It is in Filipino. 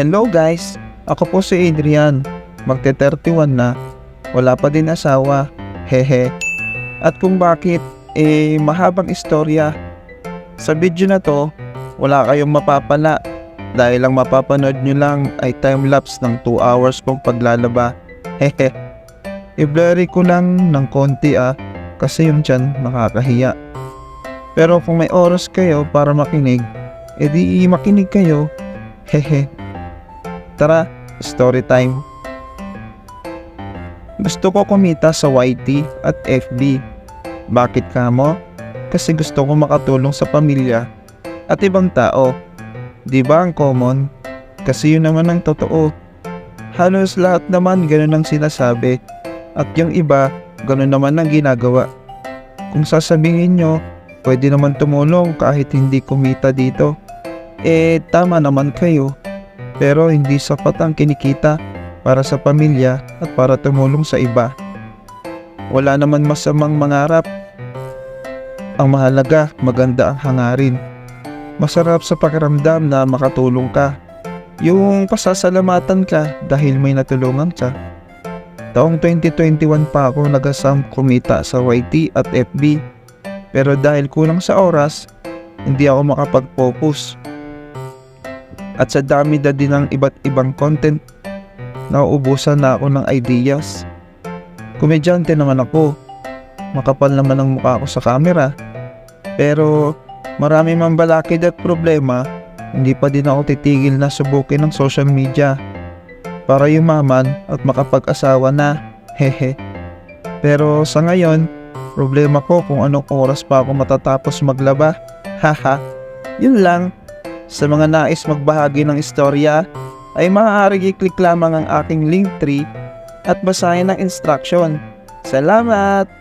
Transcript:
Hello guys, ako po si Adrian. Magte 31 na. Wala pa din asawa. Hehe. At kung bakit, eh mahabang istorya. Sa video na to, wala kayong mapapala dahil ang mapapanood nyo lang ay timelapse ng 2 hours kong paglalaba. Hehe. I-blurry ko lang ng konti ah, kasi yung tiyan nakakahiya. Pero kung may oras kayo para makinig, edi makinig kayo. Hehe. Tara, story time. Gusto ko kumita sa YT at FB. Bakit ka mo? Kasi gusto ko makatulong sa pamilya at ibang tao. Di ba ang common? Kasi yun naman ang totoo. Halos lahat naman ganun ang sinasabi. At yung iba, ganun naman ang ginagawa. Kung sasabihin nyo, pwede naman tumulong kahit hindi kumita dito. Eh, tama naman kayo. Pero hindi sapat ang kinikita para sa pamilya at para tumulong sa iba. Wala naman masamang mangarap. Ang mahalaga, maganda ang hangarin. Masarap sa pakiramdam na makatulong ka. Yung pasasalamatan ka dahil may natulungan ka. Taong 2021 pa ako nagasam kumita sa YT at FB. Pero dahil kulang sa oras, hindi ako makapag-focus. At sa dami na din ng iba't ibang content, nauubusan na ako ng ideas. Komedyante naman ako. Makapal naman ang mukha ko sa camera. Pero marami man balakid at problema, hindi pa din ako titigil na subukin ng social media para yumaman at makapag-asawa na. Hehe. Pero sa ngayon, problema ko kung anong oras pa ako matatapos maglaba. Haha. Yun lang. Sa mga nais magbahagi ng istorya, ay maaari i-click lamang ang aking link tree at basahin ang instruction. Salamat!